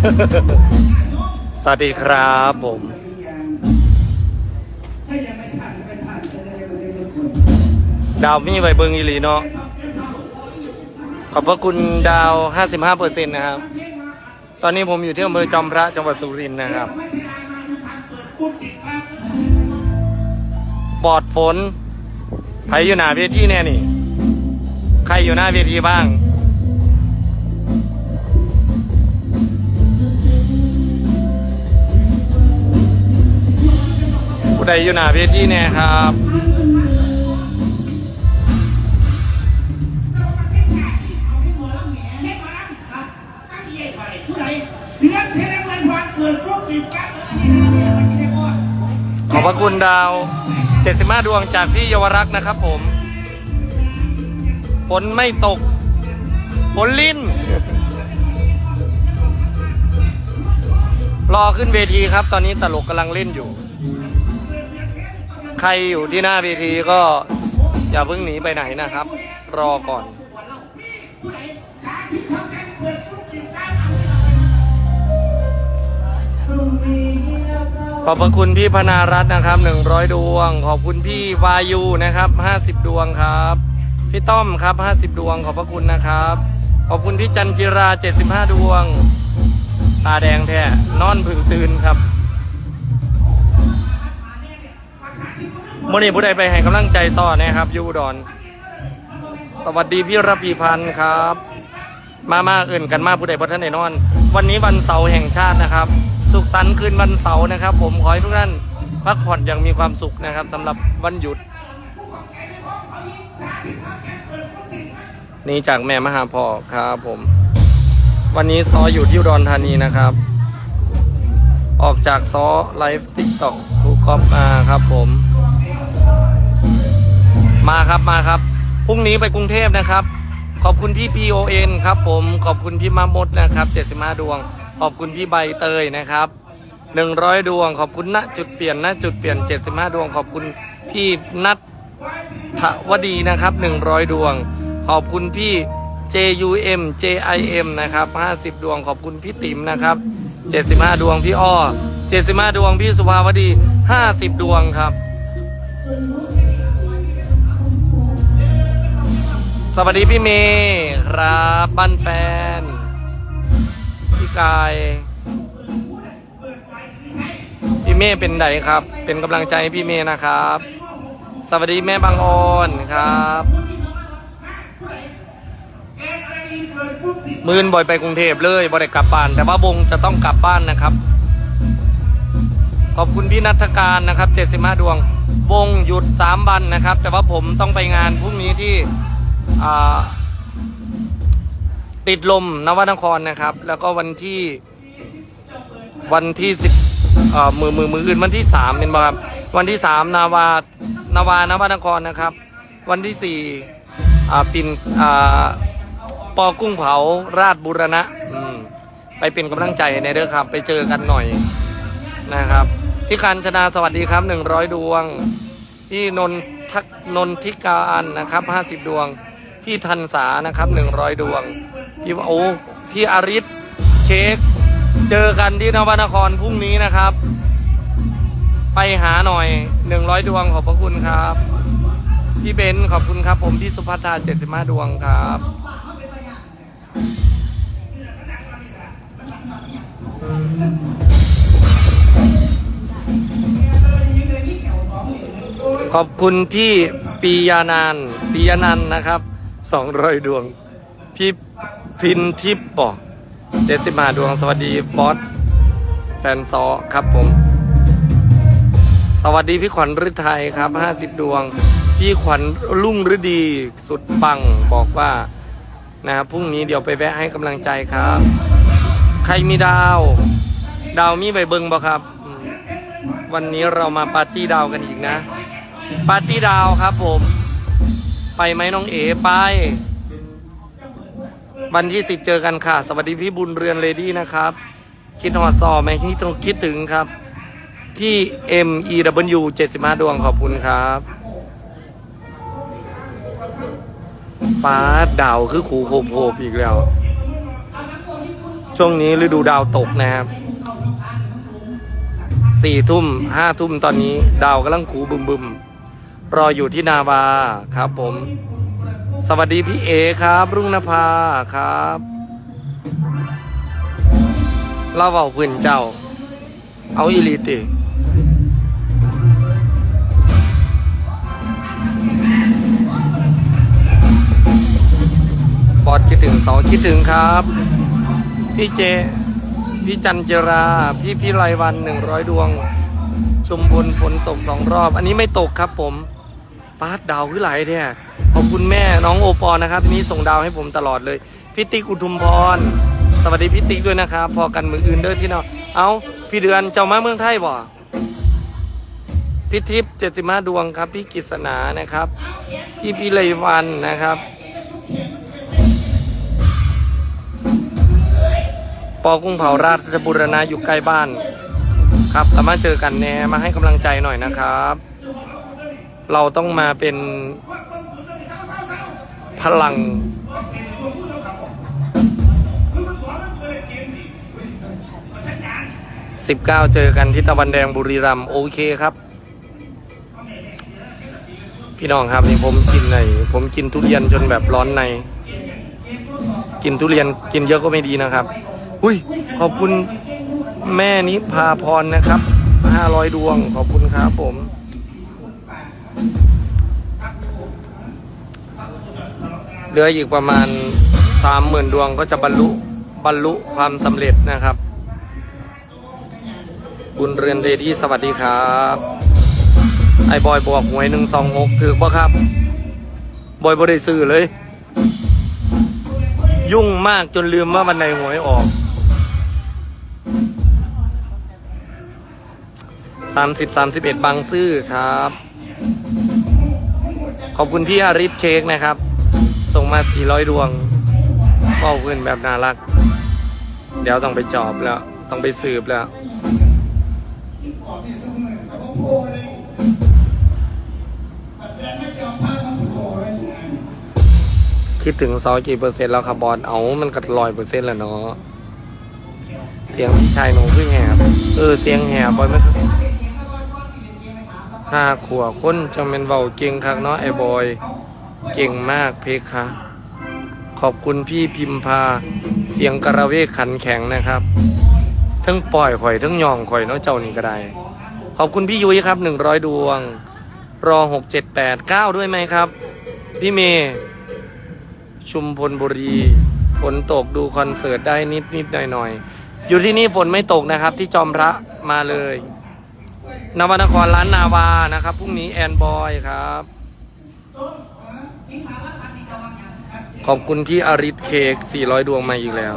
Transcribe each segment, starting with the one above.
สวัสดีครับผมดาวมี่ไวเบิงอีลีเนาะขอบพระคุณดาว 55เปอร์เซ็นต์นะครับ ตอนนี้ผมอยู่ที่อำเภอจอมพระจังหวัดสุรินทร์นะครับ ปอดฝนใครอยู่หน้าเวทีแน่นี่ ใครอยู่หน้าเวทีบ้าง ผู้ใดอยู่หน้าเวทีแน่ครับขอบพระคุณดาว 75 ดวงจากพี่เยาวรักษ์นะครับผม ฝนไม่ตก ฝนลิ้น รอขึ้นเวทีครับ ตอนนี้ตลกกำลังเล่นอยู่ ใครอยู่ที่หน้าเวทีก็อย่าเพิ่งหนีไปไหนนะครับ รอก่อน ขอบพระคุณพี่พนารัตน์นะครับ 100 ดวง ขอบคุณพี่วายูนะครับ 50 ดวงครับ พี่ต้อมครับ 50 ดวง ขอบพระคุณนะครับ ขอบคุณพี่จันจิรา 75 ดวง ตาแดงแท้นอนพึ่งตื่นครับ มื่อนี้ผู้ใดไปให้กำลังใจซ่อนะครับยูดอนสวัสดีพี่ระพีพันธ์ครับ มามาเอื่นกันมาผู้ใดพอท่านไหนนอน วันนี้วันเสาร์แห่งชาตินะครับ สุขสันต์คืนวันเสาร์นะครับ ผมขอให้ทุกท่านพักผ่อนอย่างมีความสุขนะครับสำหรับวันหยุด นี่จากแม่มหาพอครับผม วันนี้ซออยู่ที่อุดรธานีนะครับ ออกจากซอไลฟ์ติ๊กต็อกครูคอปมาครับผม มาครับมาครับพรุ่งนี้ไปกรุงเทพนะครับ ขอบคุณพี่ PON ครับผมขอบคุณพี่มามดนะครับ75ดวง ขอบคุณพี่ใบเตยนะครับ 100 ดวง ขอบคุณณจุดเปลี่ยนณจุดเปลี่ยน 75 ดวง ขอบคุณพี่นัทถวดีนะครับ 100 ดวง ขอบคุณพี่ JUM JIM นะครับ 50 ดวง ขอบคุณพี่ติ๋มนะครับ 75 ดวงพี่อ้อ 75 ดวงพี่สุภาวดี 50 ดวงครับ สวัสดีพี่เมย์ครับบ้านแฟน พี่กาย พี่เมย์เป็นไดครับ เป็นกำลังใจให้พี่เมย์นะครับ สวัสดีแม่บางออนครับมื่นบ่อยไปกรุงเทพเลยบ่ได้กลับบ้าน แต่ว่าวงจะต้องกลับบ้านนะครับ ขอบคุณพี่นัทการนะครับ75ดวง วงหยุด 3 วันนะครับ แต่ว่าผมต้องไปงานพรุ่งนี้ที่ ติดลมนวนครนะครับ แล้วก็วันที่วันที่สิบมือมือมืออื่นวันที่สามเป็นบ่ครับวันที่สามนาวานาวานวนครนะครับ วันที่สี่ปินปอกุ้งเผาราชบุรณะไปเป็นกำลังใจในเด้อครับ ไปเจอกันหน่อยนะครับพี่คันชนาสวัสดีครับหนึ่งร้อยดวง พี่นนทักนนทิการนะครับห้าสิบดวง พี่ทันสานะครับหนึ่งร้อยดวง พี่โอ้พี่อาริสเค้กเจอกันที่นวนครพรุ่งนี้นะครับ ไปหาหน่อยหนึ่งร้อยดวงขอบพระคุณครับ พี่เบนขอบคุณครับ ผมพี่สุภัทราเจ็ดสิบห้าดวงครับขอบคุณพี่ปียานานปียานันนะครับ สองร้อยดวง พี่พินทิพย์บอกเจ็ดสิบห้าดวง สวัสดีบอสแฟนซอครับผม สวัสดีพี่ขวัญฤทัยครับห้าสิบดวง พี่ขวัญลุ่งฤดีสุดปังบอกว่านะครับพรุ่งนี้เดี๋ยวไปแวะให้กำลังใจครับ ใครมีดาว ดาวมีใบเบิงบ่ครับ วันนี้เรามาปาร์ตี้ดาวกันอีกนะ ปาร์ตี้ดาวครับผม ไปไหมน้องเอ๋ไป วันที่สิบเจอกันค่ะ สวัสดีพี่บุญเรือนเลดี้นะครับ คิดหอดซอไหมที่ต้องคิดถึงครับ พี่ M E W 75 ดวงขอบคุณครับป้าดาวคือขู่โคบโคบอีกแล้ว ช่วงนี้ฤดูดาวตกนะครับสี่ทุ่มห้าทุ่มตอนนี้ ดาวกำลังขู่บึมบึม รออยู่ที่นาวาครับ ผม สวัสดีพี่เอครับ รุ่งนภาครับเล่าเบาพื้นเจ้า เอาอีหลีติบอดคิดถึงสองคิดถึงครับ พี่เจ พี่จันเจรา พี่พี่ไรวันหนึ่งร้อยดวง ชุมพลฝนตกสองรอบ อันนี้ไม่ตกครับผม ปาดดาวขึ้นไหลเนี่ยขอบคุณแม่น้องโอปอนะครับที่นี้ส่งดาวให้ผมตลอดเลยพี่ติ๊กอุทุมพร สวัสดีพี่ติ๊กด้วยนะครับ พอกันมืออื่นเด้อที่เนาะเอาพี่เดือนเจ้ามาเมืองไทยบ่พี่ทิพย์เจ็ดสิบห้าดวงครับ พี่กิษณานะครับ พี่พี่ไรวันนะครับ ปอกุ้งเผาราชบุรณะอยู่ใกล้บ้าน ครับกลับมาเจอกันแน่มาให้กำลังใจหน่อยนะครับ เราต้องมาเป็นพลังสิบเก้าเจอกันที่ตะวันแดงบุรีรัมย์โอเคครับ พี่น้องครับนี่ผมกินในผมกินทุเรียนจนแบบร้อนใน กินทุเรียนกินเยอะก็ไม่ดีนะครับ อุ้ยขอบคุณแม่นิพาพรนะครับห้าร้อยดวงขอบคุณครับผม เหลืออีกประมาณสามหมื่นดวงก็จะบรรลุบรรลุความสำเร็จนะครับ บุญเรือนเรดี้สวัสดีครับ ไอ้บอยบอกหวยหนึ่งสองหกถือปะครับ บอยบ่ได้ซื้อเลย ยุ่งมากจนลืมว่าวันไหนหวยออกสามสิบสามสิบเอ็ดบางซื่อครับ ขอบคุณพี่อาริสเค้กนะครับ ส่งมาสี่ร้อยดวงมอบเงินแบบน่ารัก เดี๋ยวต้องไปจอบแล้ว ต้องไปสืบแล้ว คิดถึงซอกี่เปอร์เซ็นต์แล้วครับบอลเอา มันก็ร้อยเปอร์เซ็นต์แล้วเนาะ เสียงพี่ชายหนูขึ้นแหบเออ เสียงแหบบอยมันห้าขวบคนจังเป็นเบาเก่งคักเนาะไอ้บอย เก่งมากเพคะ ขอบคุณพี่พิมพา เสียงกระเวกขันแข็งนะครับทั้งปล่อยข่อยทั้งยองข่อยเนาะเจ้านี่ก็ได้ ขอบคุณพี่ยุ้ยครับหนึ่งร้อยดวง รอหกเจ็ดแปดเก้าด้วยไหมครับ พี่เมย์ชุมพลบุรีฝนตกดูคอนเสิร์ตได้นิดนิดหน่อยหน่อยอยู่ที่นี่ฝนไม่ตกนะครับ ที่จอมพระมาเลยนวนครร้านนาวานะครับพรุ่งนี้แอนบอยครับ อบคุณพี่อาริสเค้ก400 ดวงมาอีกแล้ว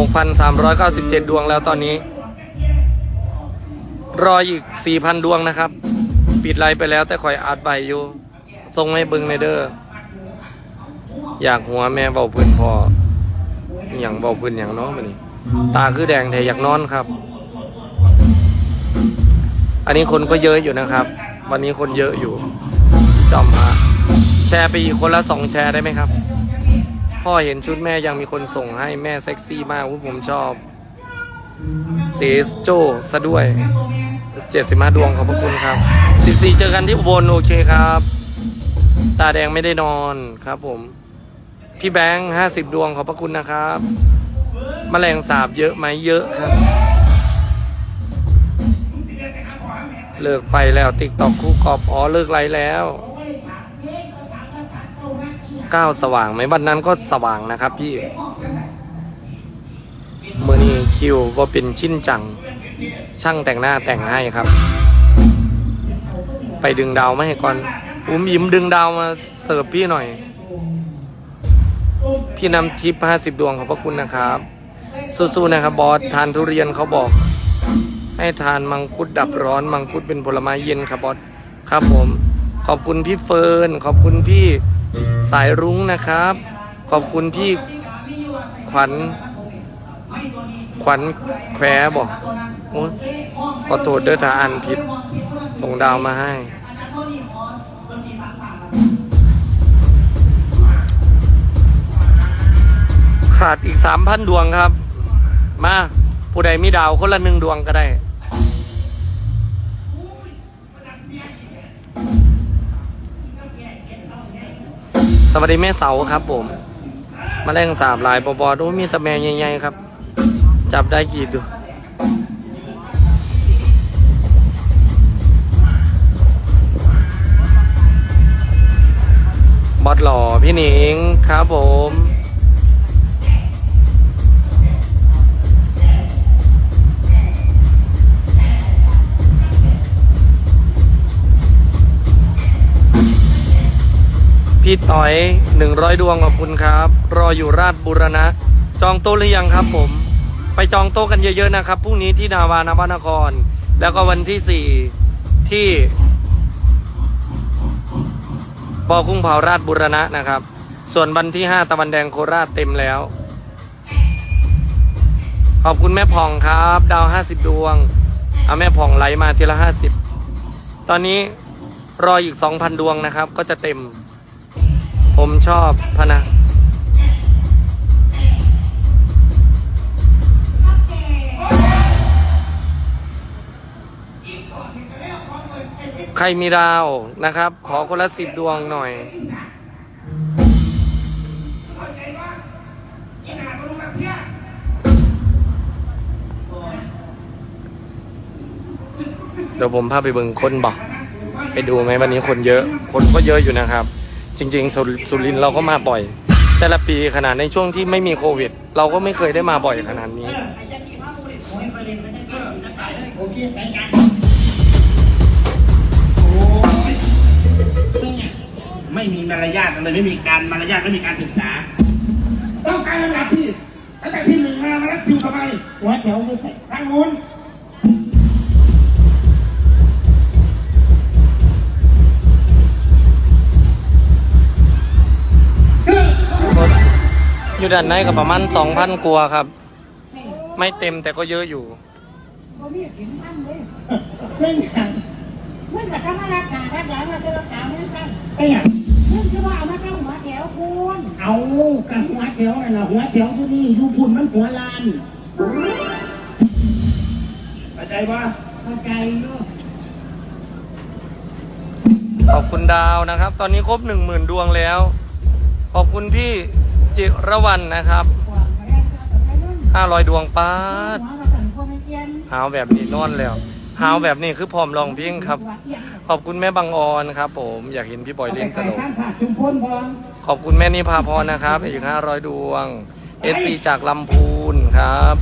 6,397 ดวงแล้วตอนนี้ รออีก 4,000 ดวงนะครับ ปิดไลฟ์ไปแล้วแต่คอยอัดใบอยู่ส่งให้บิงในเด้ออยากหัวแม่เบาพื้นพออย่างเบาพื้นอย่างน้องมานี่ตาคือแดงแต่อยากนอนครับ อันนี้คนก็เยอะอยู่นะครับ วันนี้คนเยอะอยู่จอมพระ แชร์ไปอีกคนละสองแชร์ได้ไหมครับ พ่อเห็นชุดแม่ยังมีคนส่งให้แม่เซ็กซี่มากผมชอบเซสโจซะด้วยเจ็ดสิบห้าดวงขอบพระคุณครับสิบสี่เจอกันที่อุบลโอเคครับ ตาแดงไม่ได้นอนครับผม พี่แบงค์ห้าสิบดวงขอบพระคุณนะครับแมลงสาบเยอะไหมเยอะครับ เลิกไฟแล้วติ๊กตอกคู่กอบอ๋อเลิกไลฟ์แล้ว ก้าวสว่างไหมวันนั้นก็สว่างนะครับพี่เมื่อนี้คิวว่าเป็นชิ้นจัง ช่างแต่งหน้าแต่งให้ครับ ไปดึงดาวมาให้ก่อนอุ้มยิ้มดึงดาวมาเสิร์ฟพี่หน่อย พี่นำทิพห้าสิบดวงขอบพระคุณนะครับ สู้ๆนะครับบอสทานทุเรียนเขาบอก ให้ทานมังคุดดับร้อน มังคุดเป็นผลไม้เย็นครับบอสครับผม ขอบคุณพี่เฟิร์นขอบคุณพี่ สายรุ้งนะครับ ขอบคุณพี่ขวัญขวัญแควบอกโอ๊ยขอโทษเด้อถ้าอ่านผิด ส่งดาวมาให้ ขาดอีกสามพันดวงครับ มา ผู้ใดมีดาวคนละหนึ่งดวงก็ได้ วัสดีแม่เสาครับผม มาแรงสาบหลายบอบอดูมีตะแม่ใหญ่ๆครับ จับได้กี่ตัวบอดหล่อพี่หนิงครับผม พี่ต่อยหนึ่งร้อยดวงขอบคุณครับ รออยู่ราชบุรณะ จองโต๊ะหรือยังครับผม ไปจองโต๊ะกันเยอะๆนะครับพรุ่งนี้ที่นาวานวนคร แล้วก็วันที่สี่ที่บอกุ้งเผาราชบุรณะนะครับ ส่วนวันที่ห้าตะวันแดงโคราชเต็มแล้ว ขอบคุณแม่ผ่องครับ ดาวห้าสิบดวงเอาแม่ผ่องไหลมาทีละห้าสิบตอนนี้รออีกสองพันดวงนะครับ ก็จะเต็ม ผมชอบพนะใครมีดาวนะครับ ขอคนละสิบดวงหน่อยเดี๋ยวผมพาไปเบิ่งคนบอกไปดูไหมวันนี้คนเยอะ คนก็เยอะอยู่นะครับ จริงๆสุสุรินทร์เราก็มาบ่อย แต่ละปีขนาดในช่วงที่ไม่มีโควิด เราก็ไม่เคยได้มาบ่อยขนาดนี้โอเคไปกันไม่มีมารยาทอะไรไม่มีการมารยาทไม่มีการศึกษา ต้องการระดับที่ตั้งแต่ที่หนึ่งมามารับคิวทำไมหัวแถวไม่ใส่ทางนู้น อยู่ด้านในก็ประมาณ2,000กว่าครับ ไม่เต็มแต่ก็เยอะอยู่บ่มีกินตั้งเลยไม่อย่างมันจะทำอะไรกันถ้าหลังเราจะรักษาเหมือนกันไม่อย่างมันคือว่าเอามาตั้งหัวแถวคุณเอากับหัวแถวนั่นแหละหัวแถวที่นี่อยู่พุ่นมันหัวลานเข้าใจปะเข้าใจอยู่ขอบคุณดาวนะครับ ตอนนี้ครบ1 0,000ดวงแล้ว ขอบคุณพี่ จิรวรรณนะครับกว่าไปแล้วจะไปนู่น500ดวงป้าดหัวเราสั่งพวกมันเอียนหาวแบบนี้นอนแล้วหาวแบบนี้คือพร้อมลองเพิงครับหัวเอียนขอบคุณแม่บางออนครับ ผมอยากเห็นพี่บอยเล่นตลกข้างผักชุมพลพองขอบคุณแม่นิพาพรนะครับอีก500ดวง SC จากลำพูนครับ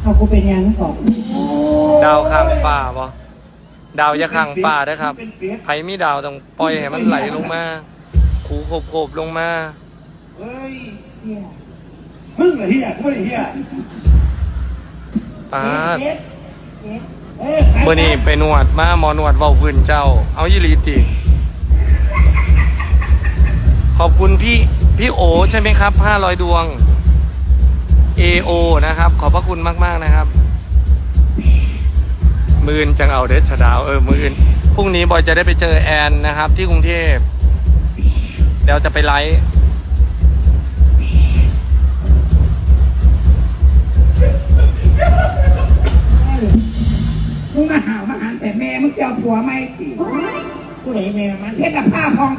เอากูเป็นยังก่อนดาวข้างฟ้าบ่ดาวอยาข้างฟ้าเด้อครับไผมีดาวต้องปล่อยให้มันไหลลงมาขูโขบๆลงมา เฮ้ยเอียนมึงเหรอเฮียกูไม่ได้เฮียปาดเอ๊ะเอ๊ะเอ้ยเมื่อนี้ไปนวดมาหมอนวดเว้าพื้นเจ้า เอายี่หลีติ ขอบคุณพี่พี่โอใช่ไหมครับ500ดวง AO นะครับ ขอบพระคุณมาก ๆ นะครับ มือนจังเอาเดชดาว เออ มือนพรุ่งนี้บอยจะได้ไปเจอแอนนะครับ ที่กรุงเทพเดี๋ยวจะไปไลฟ์ มึงมาหาวมาหันแต่แม่มึงเสียวผัวไม่ตีกูเลยแม่มันเพชรผ้าพอง